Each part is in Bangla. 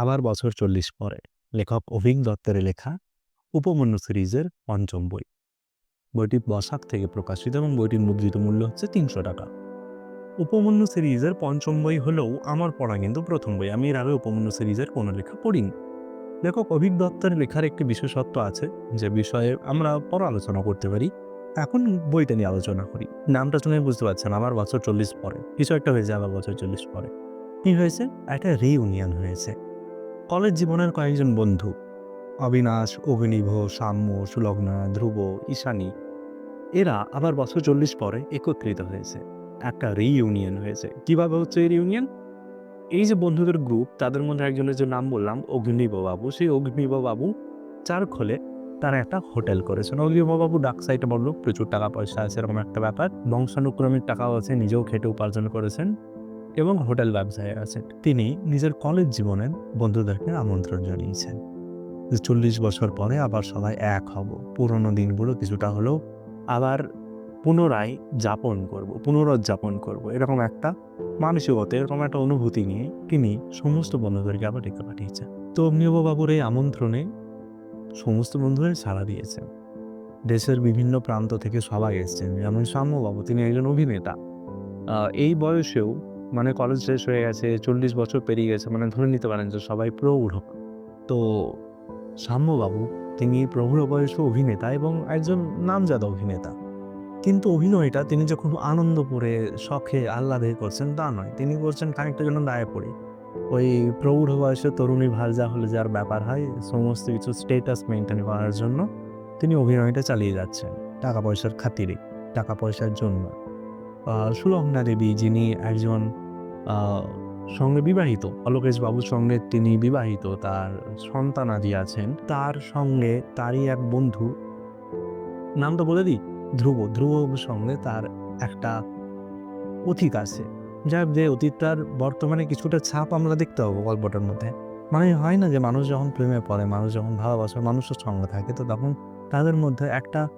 আবার বছর চল্লিশ পরে লেখক অভিক দত্তের লেখা উপমন্যু সিরিজের পঞ্চম বই। বইটি বসাক থেকে প্রকাশিত এবং বইটির মুদ্রিত মূল্য হচ্ছে তিনশো টাকা। উপমন্যু সিরিজের পঞ্চম বই হলেও আমার পড়া কিন্তু প্রথম বই। আমি এর আগে উপমন্যু সিরিজের কোনো লেখা পড়িনি। লেখক অভিক দত্তের লেখার একটি বিশেষত্ব আছে, যে বিষয়ে আমরা পর আলোচনা করতে পারি। এখন বইটা নিয়ে আলোচনা করি। নামটা শুনে বুঝতে পারছেন আমার বছর চল্লিশ পরে। কিছু একটা হয়েছে আমার বছর চল্লিশ পরে। কি হয়েছে? একটা রিউনিয়ন হয়েছে। কলেজ জীবনের কয়েকজন বন্ধু। অবিনাশ, অভিনিভ, সাম্য, সুলগ্না, ধ্রুব, ঈশানী। এরা আবার বছর চল্লিশ পরে একত্রিত হয়েছে। একটা রিইউনিয়ন হয়েছে। কীভাবে হচ্ছে এই রিউনিয়ন এই যে বন্ধুদের গ্রুপ তাদের মধ্যে একজনের যে নাম বললাম, অগ্নিব বাবু। সেই অগ্নিব বাবু চার খোলে তারা একটা হোটেল করেছেন। অগ্নিব বাবু ডাক সাইডে বলল, প্রচুর টাকা পয়সা আছে, এরকম একটা ব্যাপার। বংশানুক্রমিক টাকাও আছে, নিজেও খেটে উপার্জন করেছেন। এবং হোটেল ব্যবসায় আছেন। তিনি নিজের কলেজ জীবনের বন্ধুদেরকে আমন্ত্রণ জানিয়েছেন। যে চল্লিশ বছর পরে আবার সবাই এক হব। পুরনো দিনগুলো কিছুটা হলেও আবার পুনরায় যাপন করব পুনরুজ্জাপন করব। এরকম একটা মানসিকতা, এরকম একটা অনুভূতি নিয়ে তিনি সমস্ত বন্ধুদেরকে আবার ডেকে পাঠিয়েছেন। তো অগ্নিবাবুর এই আমন্ত্রণে সমস্ত বন্ধুরা সাড়া দিয়েছেন। দেশের বিভিন্ন প্রান্ত থেকে সবাই এসেছেন। যেমন সাম্যবাবু তিনি একজন অভিনেতা। এই বয়সেও মানে কলেজ শেষ হয়ে গেছে, চল্লিশ বছর পেরিয়ে গেছে মানে ধরে নিতে পারেন যে সবাই প্রৌঢ়। তো সাম্যবাবু, তিনি প্রৌঢ় বয়সে অভিনেতা এবং একজন নামজাদা অভিনেতা। কিন্তু অভিনয়টা তিনি যখন আনন্দপুরে শখে আহ্লাদে করছেন, তা নয়। তিনি করছেন খানিকটা যেন দায়ে পড়ে। ওই প্রৌঢ় বয়সে তরুণী ভালজা হলে যার ব্যাপার হয়, সমস্ত কিছু স্টেটাস মেনটেন করার জন্য তিনি অভিনয়টা চালিয়ে যাচ্ছেন, টাকা পয়সার খাতিরে, টাকা পয়সার জন্য। সুলগ্না দেবী, যিনি একজন সঙ্গে বিবাহিত, অলোকেশ বাবুর সঙ্গে তিনি বিবাহিত, তার সন্তান সন্তানাদি আছেন। তার সঙ্গে তারই এক বন্ধু, নাম তো বলে দিই, ধ্রুব। ধ্রুববাবুর সঙ্গে তার একটা অতীত আছে। যার যে অতীতটার বর্তমানে কিছুটা ছাপ আমরা দেখতে পাবো গল্পটার মধ্যে। মানে হয় না যে মানুষ যখন প্রেমে পড়ে, মানুষ যখন ভালোবাসে, মানুষের সঙ্গে থাকে, তো তখন তাদের মধ্যে একটা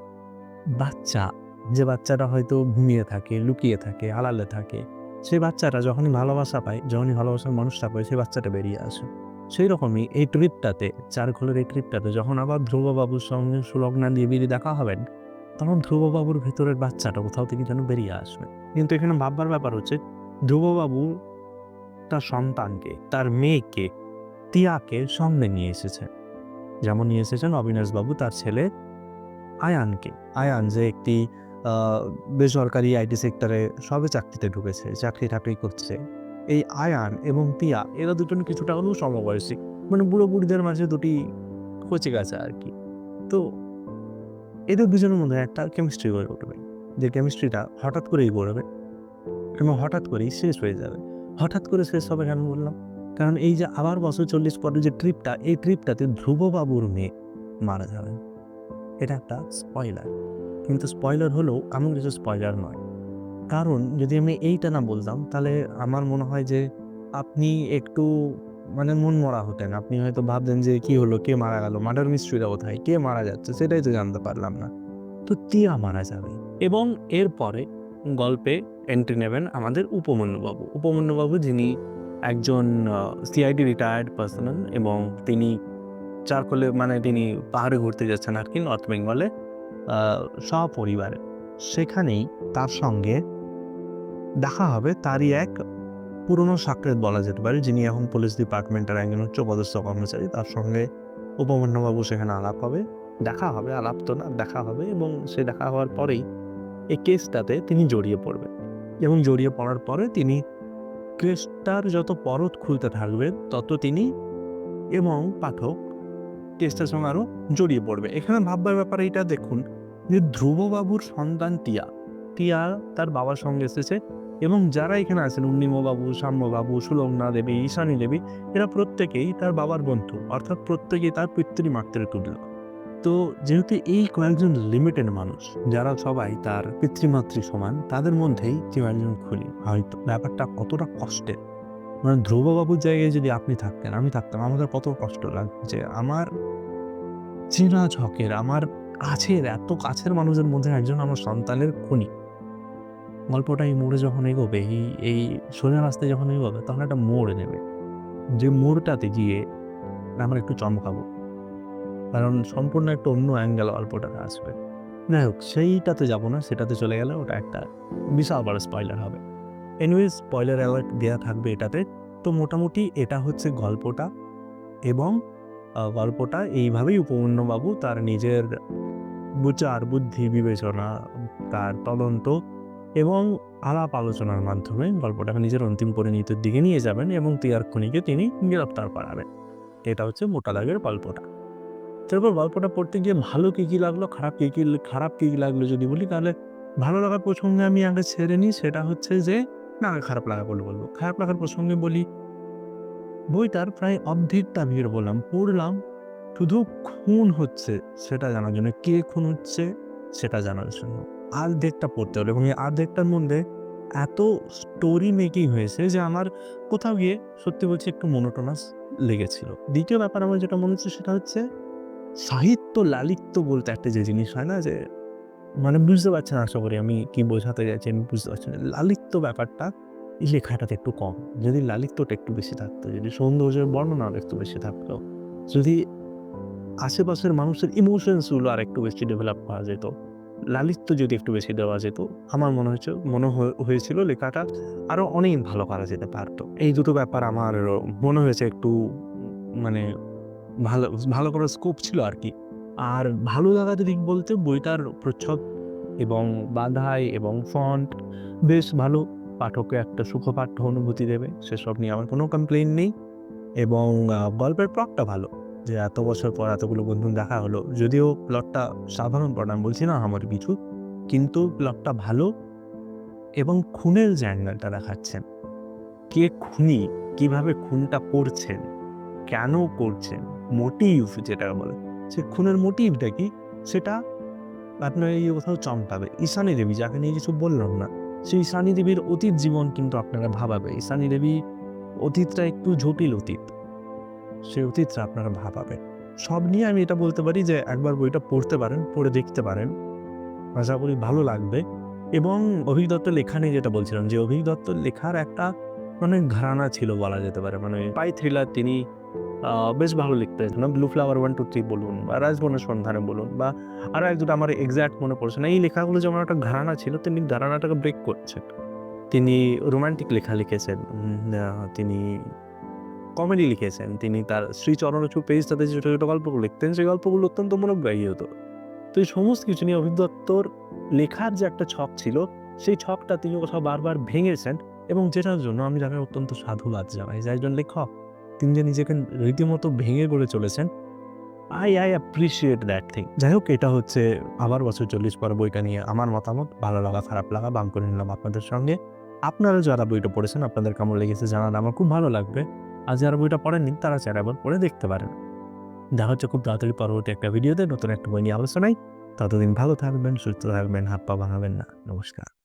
বাচ্চা যে বাচ্চাটা হয়তো ঘুমিয়ে থাকে, লুকিয়ে থাকে আলালে থাকে, সেই বাচ্চাটা যখনই ভালোবাসা পায়, যখনই ভালোবাসার মানুষটা পায়, সেই বাচ্চাটা বেরিয়ে আসে। সেই রকমই এই ট্রিপটাতে চারখোলের এই ট্রিপটাতে যখন আবার ধ্রুববাবুর সঙ্গে সুলগ্না দেবীর দেখা হবেন, তখন ধ্রুববাবুর ভেতরের বাচ্চাটা কোথাও থেকে যেন বেরিয়ে আসবে। কিন্তু এখানে ভাববার ব্যাপার হচ্ছে ধ্রুববাবু তার সন্তানকে, তার মেয়েকে তিয়াকে সঙ্গে নিয়ে এসেছেন যেমন নিয়ে এসেছেন অবিনাশবাবু, তার ছেলে আয়ানকে। আয়ান যে একটি বেসরকারি আইটি সেক্টরে সবে চাকরিতে ঢুকেছে, চাকরি টাকরি করছে। এই আয়ান এবং পিয়া, এরা দুজন কিছুটা হলেও সমবয়সী। মানে বুড়ো বুড়িদের মাঝে দুটি কচি গাছা আর কি। তো এদের দুজনের মধ্যে একটা কেমিস্ট্রি গড়ে উঠবে। যে কেমিস্ট্রিটা হঠাৎ করেই গড়বে এবং হঠাৎ করেই শেষ হয়ে যাবে। হঠাৎ করে শেষ হবে কেন বললাম? কারণ এই যে আবার বছর চল্লিশ পরে যে ট্রিপটা এই ট্রিপটাতে ধ্রুববাবুর মেয়ে মারা যাবে। এটা একটা স্পয়লার কিন্তু স্পয়লার হলেও এমন কিছু স্পয়লার নয়। কারণ যদি আমি এইটা না বলতাম, তাহলে আমার মনে হয় যে আপনি একটু মানে মন মরা হতেন। আপনি হয়তো ভাবতেন যে কি হলো, কে মারা গেল, মার্ডার মিস্ট্রিটা কোথায়, কে মারা যাচ্ছে, সেটাই তো জানতে পারলাম না। তো টিয়া মারা যাবে? এবং এরপরে গল্পে এন্ট্রি নেবেন আমাদের উপমন্যুবাবু। উপমন্যুবাবু যিনি একজন সিআইডি রিটায়ার্ড পার্সোনাল এবং তিনি চারকোলে মানে তিনি পাহাড়ে ঘুরতে যাচ্ছেন আর কি নর্থ বেঙ্গলে সপরিবারে। সেখানেই তার সঙ্গে দেখা হবে তারই এক পুরনো সাকরেত বলা যেতে পারে, যিনি এখন পুলিশ ডিপার্টমেন্টের একজন উচ্চপদস্থ কর্মচারী। তার সঙ্গে উপমন্যুবাবু সেখানে আলাপ হবে, দেখা হবে, আলাপ তো না, দেখা হবে এবং সে দেখা হওয়ার পরেই এই কেসটাতে তিনি জড়িয়ে পড়বেন। এবং জড়িয়ে পড়ার পরে তিনি কেসটার যত পরত খুলতে থাকবেন তত তিনি এবং পাঠক কেসটার সঙ্গে আরও জড়িয়ে পড়বে। এখানে ভাববার ব্যাপারে এইটা, দেখুন যে ধ্রুববাবুর সন্তান টিয়া টিয়া তার বাবার সঙ্গে এসেছে এবং যারা এখানে আছেন উন্নিমবাবু সাম্যবাবু, সুলগ্না দেবী, ঈশানী দেবী, এরা প্রত্যেকেই তার বাবার বন্ধু, অর্থাৎ প্রত্যেকেই তার পিতৃমাতৃ তুল্য। তো যেহেতু এই কয়েকজন লিমিটেড মানুষ, যারা সবাই তার পিতৃমাতৃ সমান, তাদের মধ্যেই কেউ একজন খুলি হয়তো। ব্যাপারটা কতটা কষ্টের। মানে ধ্রুববাবুর জায়গায় যদি আপনি থাকতেন, আমি থাকতাম, আমাদের কত কষ্ট লাগছে। যে আমার চেনা ঝকের আমার কাছের, এত কাছের মানুষের মধ্যে একজন আমার সন্তানের খুনি। গল্পটা এই মোড়ে যখন এগোবে, এই এই সোজা রাস্তায় যখন এগোবে, তখন একটা মোড় নেবে। যে মোড়টাতে গিয়ে আমরা একটু চমকাবো। কারণ সম্পূর্ণ একটা অন্য অ্যাঙ্গেল গল্পটাতে আসবে। যাই হোক, সেইটাতে যাব না, সেটাতে চলে গেলে ওটা একটা বিশাল বড় স্পয়লার হবে। এনিওয়েজ স্পয়লার অ্যালার্ট দেওয়া থাকবে এটাতে। তো মোটামুটি এটা হচ্ছে গল্পটা এবং গল্পটা এইভাবেই উপমন্যবাবু তার নিজের বিচার, বুদ্ধি, বিবেচনা, তার তদন্ত এবং আলাপ আলোচনার মাধ্যমে গল্পটাকে নিজের অন্তিম পরিণতির দিকে নিয়ে যাবেন এবং তিয়ার খনিকে তিনি গ্রেপ্তার করাবেন। এটা হচ্ছে মোটা দাগের গল্পটা। তারপর গল্পটা পড়তে গিয়ে ভালো কী কী লাগল, খারাপ কী কী, খারাপ কী কী লাগল যদি বলি, তাহলে ভালো লাগার প্রসঙ্গে আমি আগে ছেড়ে নিই, সেটা হচ্ছে যে, না, খারাপ লাগা বলে বলব। খারাপ লাগার প্রসঙ্গে বলি বইটার প্রায় অর্ধেকটা ভিড় বললাম, পড়লাম, শুধু খুন হচ্ছে সেটা জানার জন্য, কে খুন হচ্ছে সেটা জানার জন্য। অর্ধেকটা পড়তে হলো এবং এই অর্ধেকটার মধ্যে এত স্টোরি মেকিং হয়েছে যে আমার কোথাও গিয়ে সত্যি বলছি একটু মনোটোনাস লেগেছিল। দ্বিতীয় ব্যাপার আমার যেটা মনে হচ্ছে সেটা হচ্ছে, সাহিত্য লালিত্য বলতে একটা যে জিনিস হয় না যে মানে বুঝতে পারছেন আশা করি আমি কি বোঝাতে চাইছি আমি বুঝতে পারছি না। লালিত্য ব্যাপারটা লেখাটাতে একটু কম। যদি লালিত্যটা একটু বেশি থাকতো, যদি সৌন্দর্যের বর্ণনা একটু বেশি থাকতো, যদি আশেপাশের মানুষের ইমোশনসগুলো আর একটু বেশি ডেভেলপ করা যেত, লালিত্য যদি একটু বেশি দেওয়া যেত, আমার মনে হচ্ছে মনে হয়ে- হয়েছিল লেখাটা আরও অনেক ভালো করা যেতে পারতো। এই দুটো ব্যাপার আমার মনে হয়েছে একটু মানে ভালো ভালো করার স্কোপ ছিল আর কি। আর ভালো লাগার দিক বলতে বইটার প্রচ্ছদ এবং বাধাই এবং ফন্ট বেশ ভালো পাঠককে একটা সুখপাঠ্য অনুভূতি দেবে, সেসব নিয়ে আমার কোনো কমপ্লেন নেই। এবং গল্পের প্লটটা ভালো, যে এত বছর পর এতগুলো বন্ধু দেখা হলো। যদিও প্লটটা সাধারণ প্লট আমি বলছি না আমার কিছু কিন্তু প্লটটা ভালো এবং খুনের অ্যাঙ্গেলটা দেখাচ্ছেন। কে খুনি, কীভাবে খুনটা করছেন, কেন করছেন মোটিভ যেটা বলে, সে খুনের মোটিভটা কি? সেটা আপনার এই কোথাও চমকাবে। ঈশানী দেবী, যাকে নিয়ে কিছু বললাম না সেই ঈশানী দেবীর অতীত জীবন কিন্তু আপনারা ভাবাবে ঈশানী দেবী অতীতটা একটু জটিল অতীত। সেই অতীতটা আপনারা ভাবাবে সব নিয়ে আমি এটা বলতে পারি যে একবার বইটা পড়তে পারেন, পড়ে দেখতে পারেন। আশা করি ভালো লাগবে। এবং অভিক দত্ত লেখা নিয়ে যেটা বলছিলাম যে অভিক দত্ত লেখার একটা মানে ঘরানা ছিল বলা যেতে পারে। মানে পাই থ্রিলার তিনি বেশ ভালো লিখতে না blue flower one two three বলুন বা রাজবনের সন্ধানে বলুন বা আরও দুটো আমার এক্স্যাক্ট মনে পড়ছে না। এই লেখাগুলো যেমন একটা ঘরানা ছিল তিনি ঘরানাটাকে ব্রেক করছেন তিনি রোমান্টিক লেখা লিখেছেন তিনি কমেডি লিখেছেন, তিনি তার শ্রীচরণচু পেজটাতে যে ছোটো ছোটো গল্পগুলো লিখতেন, সেই গল্পগুলো অত্যন্ত মনোগ্রাহী হতো। তো এই সমস্ত কিছু নিয়ে অভিদত্তর লেখার যে একটা ছক ছিল, সেই ছকটা তিনি কোথাও বারবার ভেঙেছেন এবং যেটার জন্য আমি তাকে অত্যন্ত সাধুবাদ জানাই। যে একজন লেখক তিনি যে নিজেকে রীতিমতো ভেঙে গড়ে চলেছেন I I appreciate that thing যাই হোক, এটা হচ্ছে আবার বছর চল্লিশ পর বইটা নিয়ে আমার মতামত। ভালো লাগা, খারাপ লাগা বাম করে নিলাম আপনাদের সঙ্গে। আপনারা যারা বইটা পড়েছেন, আপনাদের কেমন লেগেছে জানালে আমার খুব ভালো লাগবে। আর যারা বইটা পড়েননি, তারা চার আবার পড়ে দেখতে পারেন। দেখা হচ্ছে খুব তাড়াতাড়ি পরবর্তী একটা ভিডিওতে নতুন একটা বই নিয়ে আলোচনায়। ততদিন ভালো থাকবেন, সুস্থ থাকবেন, হাত পা ভাঙাবেন না। নমস্কার।